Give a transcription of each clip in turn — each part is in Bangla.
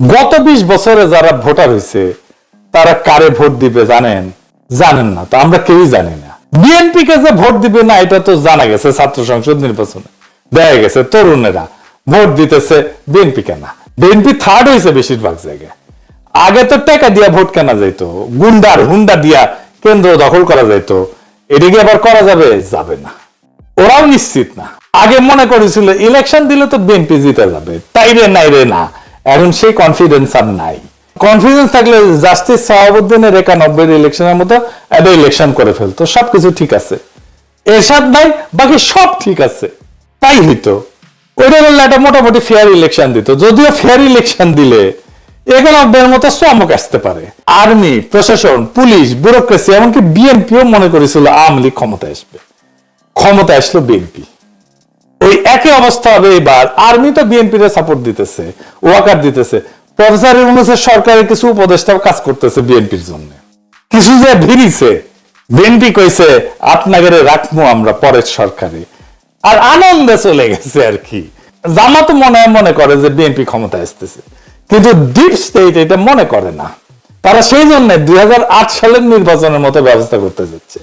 গত বিশ বছরে যারা ভোটার হয়েছে, তারা কারে ভোট দিবে জানেন? জানেন না তো, আমরা কেউই জানি না। বিএনপি কে যে ভোট দিবে না, এটা তো জানা গেছে ছাত্র সংসদ নির্বাচনে। দেখা গেছে তরুণেরা ভোট দিতেছে বিএনপি কে না। বিএনপি থার্ড হয়েছে বেশিরভাগ জায়গায়। আগে তো টাকা দিয়া ভোট কেনা যাইত, গুন্ডার হুন্ডা দিয়া কেন্দ্র দখল করা যাইত। এদিকে আবার করা যাবে? যাবে না। ওরাও নিশ্চিত না। আগে মনে করেছিল, ইলেকশন দিলে তো বিএনপি জিতে যাবে। তাই রে নাই রে না। এখন সেই কনফিডেন্স আর নাই। কনফিডেন্স থাকলে জাস্টিস সাহাবুদ্দিনের একানব্বই ইলেকশনের মতো একটা ইলেকশন করে ফেলতো। সবকিছু ঠিক আছে। এরশাদ নাই বাকি সব ঠিক আছে। তাই হইতো। বললে একটা মোটামুটি ফেয়ার ইলেকশন দিত। যদিও ফেয়ার ইলেকশন দিলে একানব্বইয়ের মতো চমক আসতে পারে। আর্মি প্রশাসন, পুলিশ ব্যুরোক্রেসি এমনকি বিএনপিও মনে করেছিল আওয়ামী লীগ ক্ষমতায় আসবে। ক্ষমতা আসলো বিএনপি ওই একই অবস্থা হবে এবার আর্মি তো বিএনপি রে সাপোর্ট দিতেছে, ওয়াকার দিতেছে। প্রফেসর ইউনুসের সরকারের কিছু উপদেষ্টাও কাজ করতেছে বিএনপির জন্য। কিছু যে ভিড়িছে বিএনপি কইছে, আপনাদের রাখব আমরা পরের সরকারে। আর আনন্দে চলে গেছে আর কি। জামাত মনে মনে করে যে বিএনপি ক্ষমতা আসতেছে। কিন্তু ডিপ স্টেট এটা মনে করে না। তারা সেই জন্য দুই হাজার আট সালের নির্বাচনের মতো ব্যবস্থা করতে যাচ্ছে।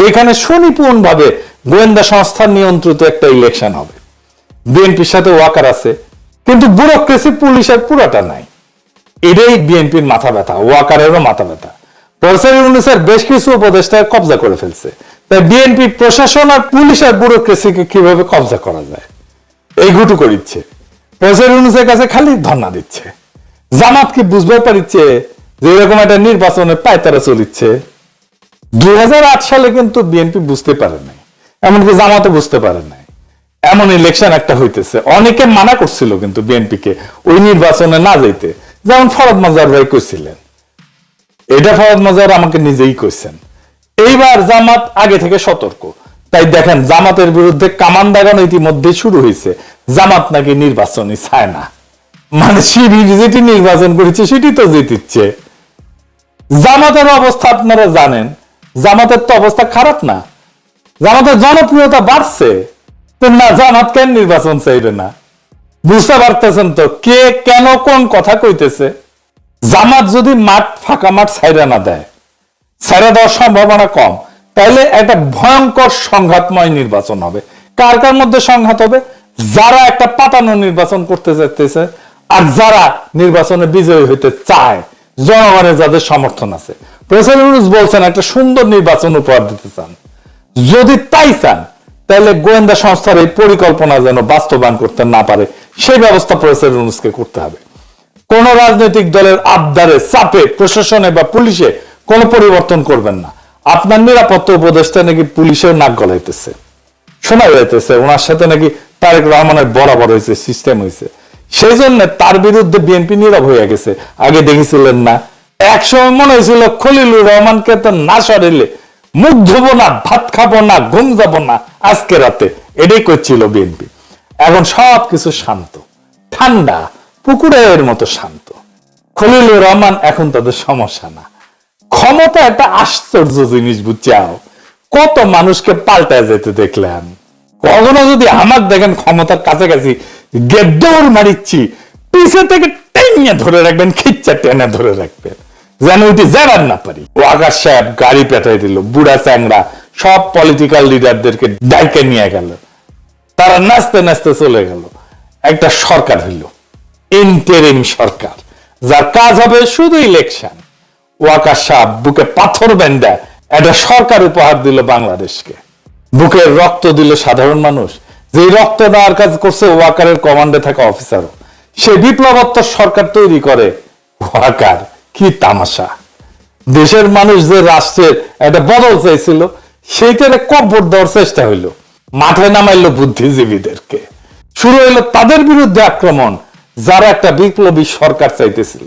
যেখানে সুনিপুণ ভাবে গোয়েন্দা সংস্থার নিয়ন্ত্রিত একটা ইলেকশন হবে। বিএনপির সাথে ওয়াকার আছে, কিন্তু ব্যুরোক্রেসি পুলিশের পুরোটা নাই। এটাই বিএনপির মাথা ব্যথা, ওয়াকারেরও মাথা ব্যথা। প্রফেসর ইউনুসের বেশ কিছু উপদেষ্টায় কবজা করে ফেলছে। তাই বিএনপি প্রশাসন আর পুলিশ আর ব্যুরোক্রেসিকে কীভাবে কবজা করা যায়? এই ঘুটু করিচ্ছে প্রফেসর ইউনুসের কাছে খালি ধর্ণা দিচ্ছে। জামাত কি বুঝতে পারিচ্ছে যে এরকম একটা নির্বাচনে পায়তারা চলিচ্ছে। দুই হাজার আট সালে কিন্তু বিএনপি বুঝতে পারে নাই। এমনকি জামাতে বুঝতে পারে নাই। এমন ইলেকশন একটা হইতেছে। অনেকে মানা করছিল কিন্তু বিএনপি কে ওই নির্বাচনে না যাইতে। যেমন ফরদ মাজার ভাই কইছিলেন। এটা ফরদ মাজার আমাকে নিজেই কইছেন। এইবার জামাত আগে থেকে সতর্ক। তাই দেখেন, জামাতের বিরুদ্ধে কামান দাগানো ইতিমধ্যে শুরু হয়েছে জামাত নাকি নির্বাচনই চায় না। মানে শিবির যেটি নির্বাচন করেছে, সেটি তো জিতিচ্ছে। জামাতের অবস্থা আপনারা জানেন। জামাতের তো অবস্থা খারাপ না। জামাতের জনপ্রিয়তা বাড়ছে তো না জামাত কেন নির্বাচন চাইবে না। বুঝতে পারতেছেন তো কে কেন কোন কথা কইতেছে? জামাত যদি মাঠ, ফাঁকা মাঠ ছাইরা না দেয় ছাইরা দেওয়ার সম্ভাবনা কম, তাইলে একটা ভয়ঙ্কর সংঘাতময় নির্বাচন হবে। কার কার মধ্যে সংঘাত হবে? যারা একটা পাতানো নির্বাচন করতে চাইতেছে আর যারা নির্বাচনে বিজয়ী হইতে চায়, জনগণের যাদের সমর্থন আছে। ইউনুস বলছেন, একটা সুন্দর নির্বাচন উপহার দিতে চান। যদি তাই চান, তাহলে গোয়েন্দা সংস্থার এই পরিকল্পনা যেন বাস্তবায়ন করতে না পারে, সেই ব্যবস্থা প্রফেসর ইউনুসকে করতে হবে। কোন রাজনৈতিক দলের আবদারে, চাপে, প্রশাসনে বা পুলিশে কোনো পরিবর্তন করবেন না। আপনার নিরাপত্তা উপদেষ্টা নাকি পুলিশের নাক গলাইতেছে, শোনা যাইতেছে, ওনার সাথে নাকি তারেক রহমানের বরাবর হয়েছে সিস্টেম হয়েছে সেই জন্য তার বিরুদ্ধে বিএনপি নীরব হয়ে গেছে। আগে দেখেছিলেন না। একসময় মনে হয়েছিল খলিলুর রহমানকে তো না সরিলে মুখ ধুবো না, ভাত খাব না, ঘুম যাব না। আজকে রাতে এটাই করছিল বিএনপি এখন সব কিছু শান্ত, ঠান্ডা, পুকুরের মতো শান্ত। খলিলুর রহমান এখন তাদের সমস্যা না। ক্ষমতা একটা আশ্চর্য জিনিস, বুঝছাও? কত মানুষকে পাল্টায় যেতে দেখলেন কখনো যদি আমার দেখেন ক্ষমতার কাছাকাছি গেদ্দৌড় মারিচ্ছি, পিছে থেকে টেনে ধরে রাখবেন, খিচ্চা টেনে ধরে রাখবেন। যেন ওইটি জানার না পারি। ও আকাশ সাহেব গাড়ি পেটাই দিল, বুড়া চ্যাংরা সব পলিটিক্যাল লিডারদেরকে ডাইকে নিয়ে গেল। তারা নাচতে নাচতে চলে গেল। একটা সরকার হইল ইন্টারিম সরকার, যার কাজ হবে শুধু ইলেকশন ওয়াকার সাহ বুকে পাথর বেন্দা একটা সরকার উপহার দিল বাংলাদেশকে। বুকের রক্ত দিল সাধারণ মানুষ। যে রক্ত দেওয়ার কাজ করছে ওয়াকারের কমান্ডে থাকা অফিসারও সে বিপ্লবোত্তর সরকার তৈরি করে ওয়াকার। কি তামাশা? দেশের মানুষ যে রাষ্ট্রের একটা বদল চাইছিল, সেইটারে কব্বর দেওয়ার চেষ্টা হইল। মাথায় নামাইলো বুদ্ধিজীবীদেরকে। শুরু হইল তাদের বিরুদ্ধে আক্রমণ, যারা একটা বিপ্লবী সরকার চাইতেছিল।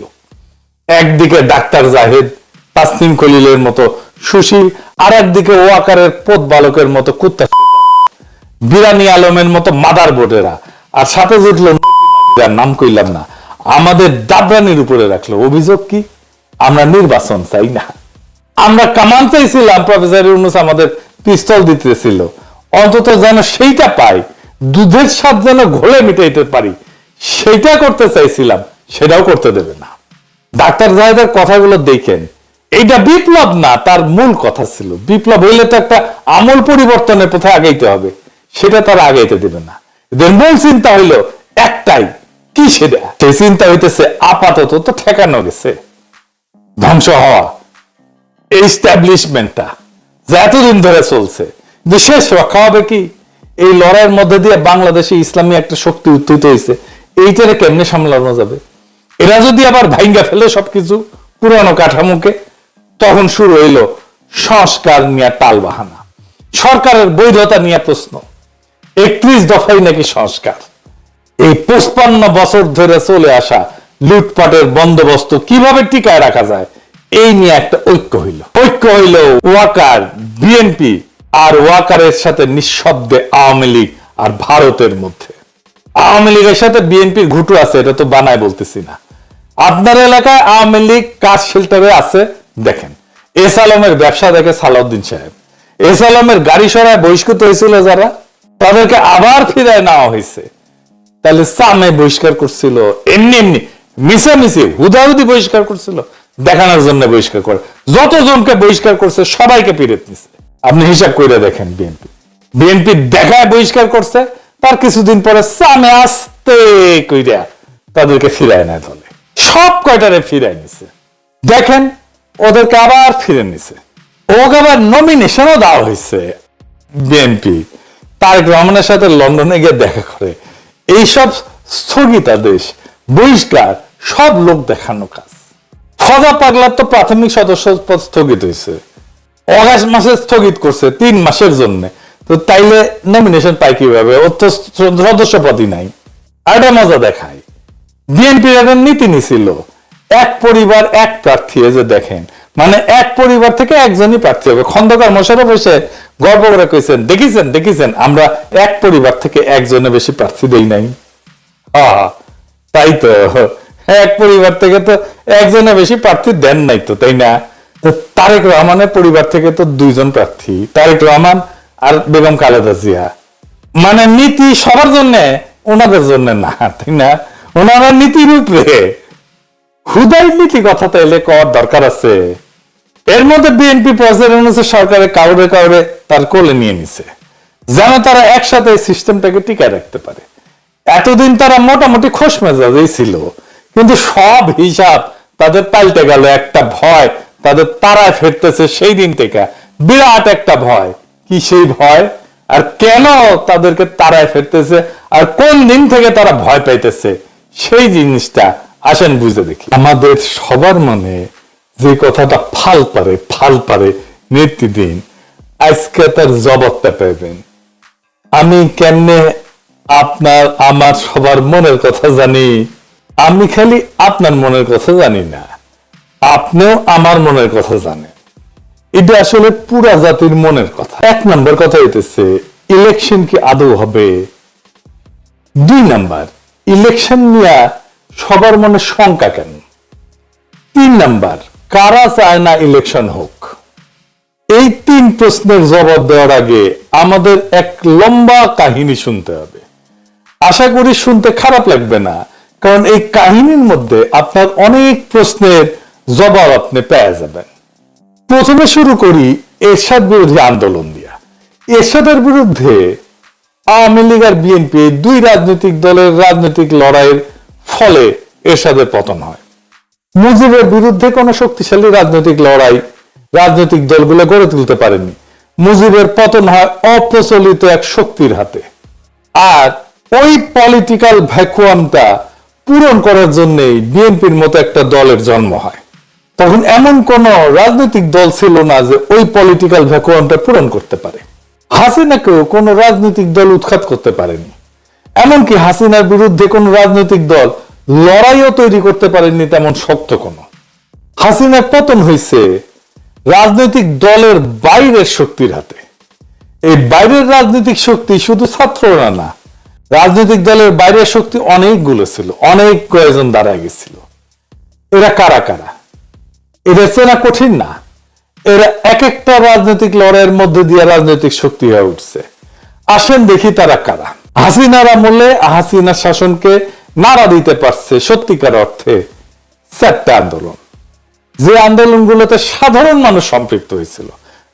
একদিকে ডাক্তার জাহেদ তাসনিম খলিলের মতো সুশীল, আর একদিকে ওয়াকারের পোত বালকের মতো কুত্তা বিরানি আলমের মতো মাদার বোর্ডেরা আর সাথে জুটল নাম কইলাম না, আমাদের দাবরানির উপরে রাখল। অভিযোগ কি? আমরা নির্বাচন চাই না। আমরা কামান চাইছিলাম প্রফেসর ইউনুস আমাদের পিস্তল দিতেছিল। অন্তত যেন সেইটা পাই, দুধের স্বাদ যেন ঘোলে মিটাইতে পারি, সেইটা করতে চাইছিলাম, সেটাও করতে দেবে না। ডাক্তার জাহেদের কথাগুলো দেখেন। এইটা বিপ্লব না, তার মূল কথা ছিল। বিপ্লব হইলে তো একটা আমল পরিবর্তনের পথে আগাইতে হবে, সেটা তারা আগাইতে দেবে না। এদের মূল চিন্তা হইল একটাই, কি সেটা? সেই চিন্তা হইতেছে আপাতত তো ঠেকানো গেছে। ধ্বংস হওয়া। এস্টাবলিশমেন্টটা যা এতদিন ধরে চলছে, কিন্তু রক্ষা হবে কি? এই লড়াইয়ের মধ্যে দিয়ে বাংলাদেশে ইসলামী একটা শক্তি উত্থিত হয়েছে, এইটারে কেমনে সামলানো যাবে? এরা যদি আবার ভাঙ্গা ফেলে সবকিছু পুরানো কাঠামোকে, তখন শুরু হইল সংস্কার নিয়ে টাল বাহানা সরকারের বৈধতা নিয়ে প্রশ্ন। একত্রিশ দফাই নাকি সংস্কার। এই পঁচপান্ন বছর ধরে চলে আসা লুটপাটের বন্দোবস্ত কীভাবে টিকায় রাখা যায়, এই নিয়ে একটা ঐক্য হইল। ঐক্য হইল ওয়াকার বিএনপি আর ওয়াকারের সাথে নিঃশব্দে আওয়ামী লীগ আর ভারতের মধ্যে। আওয়ামী লীগের সাথে বিএনপির ঘুটু আছে, এটা তো বানায় বলতেছি না। আপনার এলাকায় আওয়ামী লীগ কাজ শেল্টারে আছে, দেখেন। এস আলমের ব্যবসা দেখে সালাউদ্দিন সাহেব। এস আলমের গাড়ি সরায় বহিষ্কৃত হয়েছিল যারা, তাদেরকে আবার ফিরায় নেওয়া হয়েছে। তাহলে সামে বহিষ্কার করছিল, এমনি এমনি। মিশামিশি হুদাহুদি বহিষ্কার করছিল, দেখানোর জন্য বহিষ্কার করে। যতজনকে বহিষ্কার করছে, সবাইকে ফিরত নিছে। আপনি হিসাব করে দেখেন বিএনপি। বিএনপি দেখায় বহিষ্কার করছে, তার কিছুদিন পরে সামে আসতে কইরা তাদেরকে ফিরায় নেয় দলে। সব কয়টারে ফিরায় নিছে। দেখেন, ওদেরকে আবার ফিরে নিছে। ওকে আবার নমিনেশনও দেওয়া হয়েছে বিএনপি। তারেক রহমানের সাথে লন্ডনে গিয়ে দেখা করে। এইসব স্থগিতাদেশ, বহিষ্কার সব লোক দেখানো কাজ। ফজা পাগলার তো প্রাথমিক সদস্য পদ স্থগিত হয়েছে। অগাস্ট মাসে স্থগিত করছে তিন মাসের জন্য। তো তাইলে নমিনেশন পাই কীভাবে? ওর তো সদস্য পদই নাই। আর এটা মজা দেখায় বিএনপির একটা নীতি নিছিল। এক পরিবার এক প্রার্থী যে দেখেন। মানে এক পরিবার থেকে একজনই প্রার্থী হবে। খন্দকার মশারা বসে গর্ব করে কইছেন দেখিছেন দেখিছেন আমরা এক পরিবার থেকে একজনে বেশি প্রার্থী দেই নাই। আহা, তাই তো। এক পরিবার থেকে তো একজনে বেশি প্রার্থী দেন নাই তো, তাই না? তো তারেক রহমানের পরিবার থেকে তো দুইজন প্রার্থী, তারেক রহমান আর বেগম খালেদা জিয়া। মানে নীতি সবার জন্য, ওনাদের জন্য না, তাই না? ওনারা নীতির উপরে হুদাই নীতি কথা তাইলে কর দরকার আছে। এর মধ্যে বিএনপি প্রেসিডেন্ট হচ্ছে সরকারের কাউরে কাউরে তার কোলে নিয়ে নিছে। যেন তারা একসাথে এই সিস্টেমটাকে টিকায় রাখতে পারে। এতদিন তারা মোটামুটি খোশ মেজাজেই ছিল। কিন্তু সব হিসাব তাদের পাল্টে গেল, একটা ভয় তাদের তারায় ফিরতেছে সেই দিন থেকে। বিরাট একটা ভয়। কি সেই ভয়? আর কেন তাদেরকে তারায় ফিরতেছে? আর কোন দিন থেকে তারা ভয় পাইতেছে? সেই জিনিসটা আসেন বুঝে দেখি। আমাদের সবার মনে যে কথাটা ফাল পারে ফাল পারে নিত্যদিন, আজকে তার জবাবটা পাইবেন। আমি কেমনে আপনার, আমার সবার মনের কথা জানি? আমি খালি আপনার মনের কথা জানি না। আপনিও আমার মনের কথা জানেন। এটা আসলে পুরা জাতির মনের কথা। এক নম্বর কথা হইতেছে ইলেকশন কি আদৌ হবে? দুই নাম্বার ইলেকশন নিয়ে সবার মনে শঙ্কা কেন? তিন নাম্বার, কারা চায় না ইলেকশন হোক? এই তিন প্রশ্নের জবাব দেওয়ার আগে আমাদের এক লম্বা কাহিনী শুনতে হবে। আশা করি শুনতে খারাপ লাগবে না। কারণ এই কাহিনীর মধ্যে আপনার অনেক প্রশ্নের জবাব আপনি পেয়ে যাবেন। প্রথমে শুরু করি এরশাদ বিরোধী আন্দোলন দিয়া। এরশাদের বিরুদ্ধে আওয়ামী লীগ আর বিএনপি দুই রাজনৈতিক দলের রাজনৈতিক লড়াইয়ের ফলে এরশাদের পতন হয়। মুজিবের বিরুদ্ধে কোনো শক্তিশালী রাজনৈতিক লড়াই রাজনৈতিক দলগুলো গড়ে তুলতে পারেনি। মুজিবের পতন হয় অপ্রচলিত এক শক্তির হাতে। আর ওই পলিটিক্যাল ভ্যাকুয়ামটা পূরণ করার জন্যই বিএনপির মতো একটা দলের জন্ম হয়। তখন এমন কোন রাজনৈতিক দল ছিল না যে ওই পলিটিক্যাল ভ্যাকুয়ামটা পূরণ করতে পারে। হাসিনাকেও কোন রাজনৈতিক দল উৎখাত করতে পারেনি। এমনকি হাসিনার বিরুদ্ধে কোন রাজনৈতিক দল লড়াইও তৈরি করতে পারেনি তেমন শক্ত কোনো। হাসিনার পতন হয়েছে রাজনৈতিক দলের বাইরের শক্তির হাতে। এই বাইরের রাজনৈতিক শক্তি শুধু ছাত্ররা না রাজনৈতিক দলের বাইরের শক্তি অনেকগুলো ছিল, অনেক কয়েকজন দাঁড়ায় গেছিল। এরা কারা কারা? এরা চেনা কঠিন না। এরা এক একটা রাজনৈতিক লড়াইয়ের মধ্যে দিয়ে রাজনৈতিক শক্তি হয়ে উঠছে। আসেন দেখি তারা কারা। হাসিনার আমলে হাসিনার শাসনকে নাড়া দিতে পারছে সত্যিকার অর্থে চারটা আন্দোলন। যে আন্দোলনগুলোতে সাধারণ মানুষ সম্পৃক্ত হয়েছিল,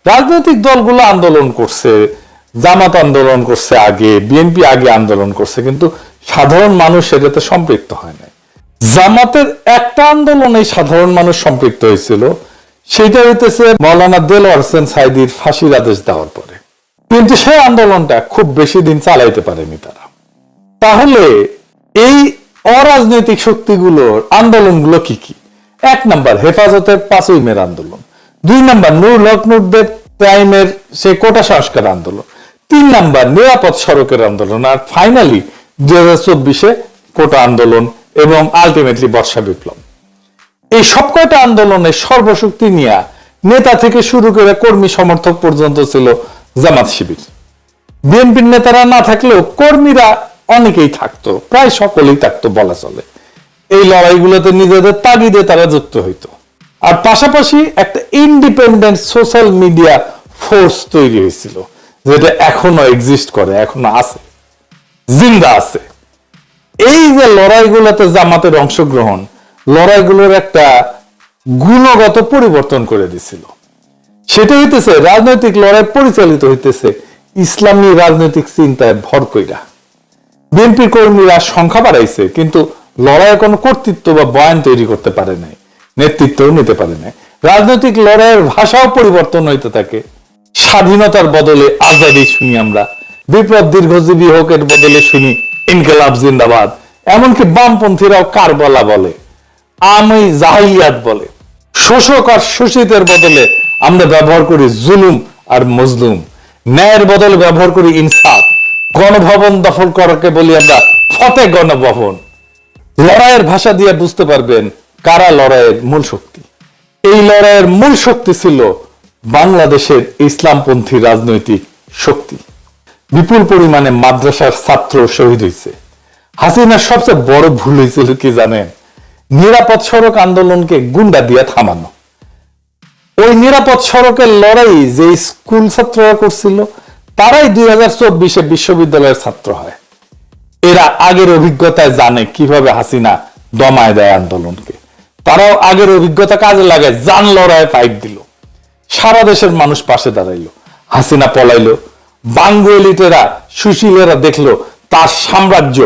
রাজনৈতিক দলগুলো আন্দোলন করছে জামাত আন্দোলন করছে আগে, বিএনপি আগে আন্দোলন করছে, কিন্তু সাধারণ মানুষ সেটাতে সম্পৃক্ত হয় নাই। জামাতের একটা আন্দোলনে সাধারণ মানুষ সম্পৃক্ত হয়েছিল সেটা হইতেছে মৌলানা দেলোয়ার হোসেন সাইদির ফাঁসির আদেশ দেওয়ার পরে। কিন্তু সেই আন্দোলনটা খুব বেশি দিন চালাইতে পারেনি তারা। তাহলে এই অরাজনৈতিক শক্তিগুলোর আন্দোলনগুলো কি কি? এক নাম্বার, হেফাজতের পাঁচই মের আন্দোলন। দুই নাম্বার নূর লক্ষ্ণুরদের টাইমের সে কোটা সংস্কার আন্দোলন। তিন নাম্বার, নিরাপদ সড়কের আন্দোলন আর ফাইনালি দুই হাজার চব্বিশে কোটা আন্দোলন এবং আলটিমেটলি বর্ষা বিপ্লব। এই সব কয়টা আন্দোলনে সর্বশক্তি নিয়ে নেতা থেকে শুরু করে কর্মী সমর্থক পর্যন্ত ছিল জামাত শিবির। বিএনপির নেতারা না থাকলেও কর্মীরা অনেকেই থাকতো, প্রায় সকলেই থাকতো বলা চলে। এই লড়াইগুলোতে নিজেদের তাগিদে তারা যুক্ত হইতো। আর পাশাপাশি একটা ইন্ডিপেন্ডেন্ট সোশ্যাল মিডিয়া ফোর্স তৈরি হয়েছিল। যেটা এখনও এক্সিস্ট করে, এখনও আছে, জিন্দা আছে। এই যে লড়াইগুলোতে জামাতের অংশগ্রহণ, লড়াইগুলোর একটা গুণগত পরিবর্তন করে দিছিল। সেটা হইতেছে রাজনৈতিক লড়াই পরিচালিত হইতেছে ইসলামী রাজনৈতিক চিন্তায় ভর কইরা। বিএনপি কর্মীরা সংখ্যা বাড়াইছে, কিন্তু লড়াইয়ের কোনো কর্তৃত্ব বা বয়ান তৈরি করতে পারে নাই, নেতৃত্বও নিতে পারে নাই। রাজনৈতিক লড়াইয়ের ভাষাও পরিবর্তন হইতে থাকে স্বাধীনতার বদলে আজাদি শুনি আমরা। বিপ্লব দীর্ঘজীবী হোক এর বদলে শুনি ইনকেলাব জিন্দাবাদ। এমনকি বামপন্থীরাও কার বলা আমি জাহিলিয়াত বলে। শোষক আর শোষিতের বদলে আমরা ব্যবহার করি জুলুম আর মজলুম। ন্যায়ের বদলে ব্যবহার করি ইনসাফ। গণভবন দখল করাকে বলি আমরা ফতে গণভবন। লড়াইয়ের ভাষা দিয়ে বুঝতে পারবেন কারা লড়াইয়ের মূল শক্তি। এই লড়াইয়ের মূল শক্তি ছিল বাংলাদেশের ইসলামপন্থী রাজনৈতিক শক্তি। বিপুল পরিমাণে মাদ্রাসার ছাত্র শহীদ হয়েছে হাসিনার সবচেয়ে বড় ভুল হয়েছিল কি জানেন? নিরাপদ সড়ক আন্দোলনকে গুন্ডা দিয়ে থামানো। ওই নিরাপদ সড়কের লড়াই যে স্কুল ছাত্ররা করছিল, তারাই দুই হাজার চব্বিশে বিশ্ববিদ্যালয়ের ছাত্র হয়। এরা আগের অভিজ্ঞতায় জানে কীভাবে হাসিনা দমায় দেয় আন্দোলনকে। তারাও আগের অভিজ্ঞতা কাজে লাগে জান লড়াই পাইপ দিল। সারা দেশের মানুষ পাশে দাঁড়াইলো, হাসিনা পলাইলো বাঙ্গুয়েলিটেরা সুশীলেরা দেখল তার সাম্রাজ্য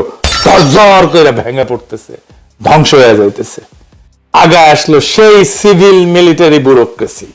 তরজর করে ভেঙে পড়তেছে, ধ্বংস হয়ে যাইতেছে। আগে আসলো সেই সিভিল মিলিটারি ব্যুরোক্রেসি।